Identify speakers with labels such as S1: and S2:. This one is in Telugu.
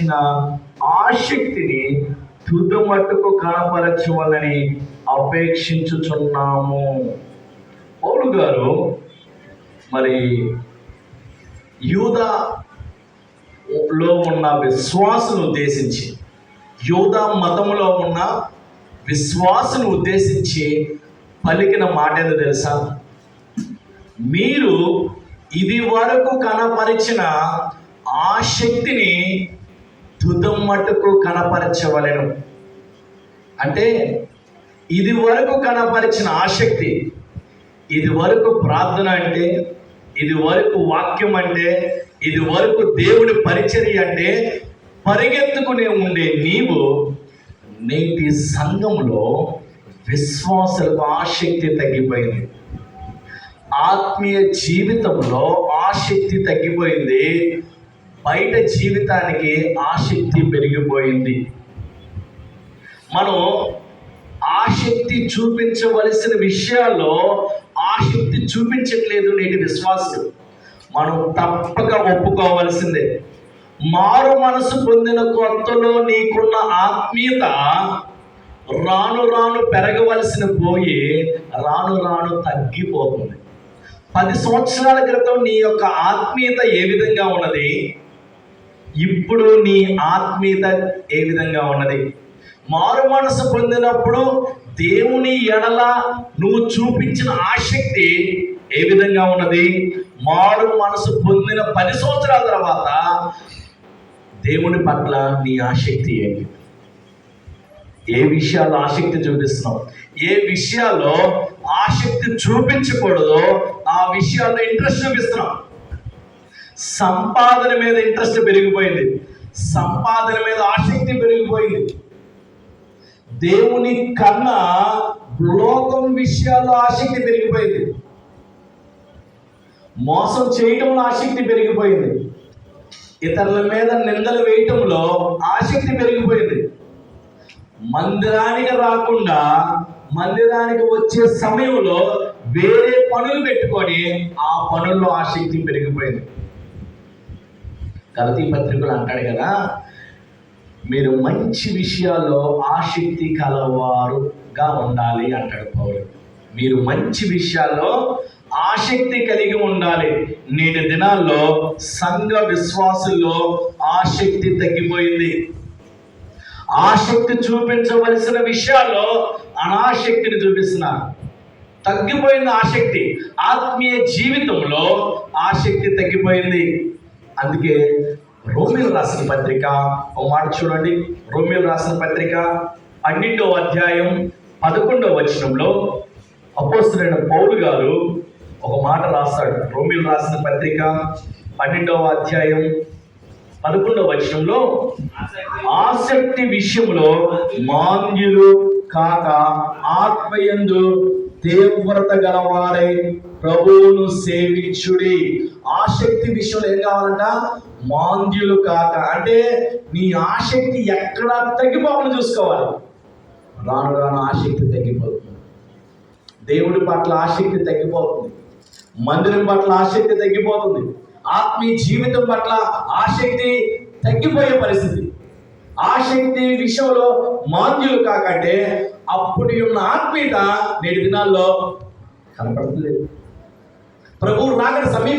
S1: కనపరిచిన ఆసక్తిని తుది మట్టుకు కనపరచవాలని అపేక్షించుచున్నాము. పౌలు గారు మరి యూదా లో ఉన్న విశ్వాసును ఉద్దేశించి యూదా మతంలో ఉన్న విశ్వాసును ఉద్దేశించి పలికిన మాట ఏదో తెలుసా? మీరు ఇది వరకు కనపరిచిన ఆసక్తిని తుదం మట్టుకు కనపరచవలెను. అంటే ఇది వరకు కనపరిచిన ఆసక్తి ఇది వరకు ప్రార్థన అంటే ఇది వరకు వాక్యం అంటే ఇది వరకు దేవుడి పరిచర్య అంటే పరిగెత్తుకునే ఉండే నీవు నేటి సంఘంలో విశ్వాసులకు ఆసక్తి తగ్గిపోయింది. ఆత్మీయ జీవితంలో ఆసక్తి తగ్గిపోయింది. బయట జీవితానికి ఆసక్తి పెరిగిపోయింది. మనం ఆసక్తి చూపించవలసిన విషయాల్లో ఆసక్తి చూపించట్లేదు నేటి విశ్వాసం. మనం తప్పక ఒప్పుకోవలసిందే. మారు మనసు పొందిన కొత్తలో నీకున్న ఆత్మీయత రాను రాను పెరగవలసిన పోయి రాను రాను తగ్గిపోతుంది. పది సంవత్సరాల క్రితం నీ యొక్క ఆత్మీయత ఏ విధంగా ఉన్నది? ఇప్పుడు నీ ఆత్మీయత ఏ విధంగా ఉన్నది? మారు మనసు పొందినప్పుడు దేవుని ఎడల నువ్వు చూపించిన ఆసక్తి ఏ విధంగా ఉన్నది? మారు మనసు పొందిన పది సంవత్సరాల తర్వాత దేవుని పట్ల నీ ఆసక్తి ఏంటి ఏ విషయాల్లో ఆసక్తి చూపిస్తున్నావు? ఏ విషయాల్లో ఆసక్తి చూపించకూడదో ఆ విషయాల్లో ఇంట్రెస్ట్ చూపిస్తున్నాం సంపాదన మీద ఇంట్రెస్ట్ పెరిగిపోయింది. సంపాదన మీద ఆసక్తి పెరిగిపోయింది. దేవుని కన్నా లోకం విషయాల్లో ఆసక్తి పెరిగిపోయింది. మోసం చేయటంలో ఆసక్తి పెరిగిపోయింది. ఇతరుల మీద నిందలు వేయటంలో ఆసక్తి పెరిగిపోయింది. మందిరానికి రాకుండా మందిరానికి వచ్చే సమయంలో వేరే పనులు పెట్టుకొని ఆ పనుల్లో ఆసక్తి పెరిగిపోయింది. గలతీ పత్రికలు అంటాడు కదా మీరు మంచి విషయాల్లో ఆసక్తి కలవారుగా ఉండాలి అంటాడు పౌరుడు మీరు మంచి విషయాల్లో ఆసక్తి కలిగి ఉండాలి. నేటి దినాల్లో సంఘ విశ్వాసుల్లో ఆసక్తి తగ్గిపోయింది. ఆసక్తి చూపించవలసిన విషయాల్లో అనాసక్తిని చూపిస్తున్నారు. తగ్గిపోయింది ఆసక్తి. ఆత్మీయ జీవితంలో ఆసక్తి తగ్గిపోయింది. అందుకే రోమిల్ రాసిన పత్రిక ఒక మాట చూడండి. రోమిల్ రాసిన పత్రిక పన్నెండవ అధ్యాయం పదకొండవ వచనంలో అపోస్తులైన పౌలు గారు ఒక మాట రాస్తాడు. రోమిల్ రాసిన పత్రిక పన్నెండవ అధ్యాయం పదకొండవ వచనంలో ఆసక్తి విషయంలో మాంద్యులు కాక ఆత్మయందు తీవ్రత గలవారై ప్రభువును సేవించుడి. ఆసక్తి విషయంలో ఏం కావాలంట? మాంద్యులు కాక. అంటే నీ ఆసక్తి ఎక్కడ తగ్గిపోవాలని చూసుకోవాలి. రాను రాను ఆసక్తి తగ్గిపోతుంది. దేవుడి పట్ల ఆసక్తి తగ్గిపోతుంది. మందిరం పట్ల ఆసక్తి తగ్గిపోతుంది. ఆత్మీయ జీవితం పట్ల ఆసక్తి తగ్గిపోయే పరిస్థితి. ఆసక్తి విషయంలో మాంద్యులు కాకంటే అప్పుడు ఉన్న ఆత్మీయత నేటి దినాల్లో కనపడలేదు ప్రభు రాకడ సమీపం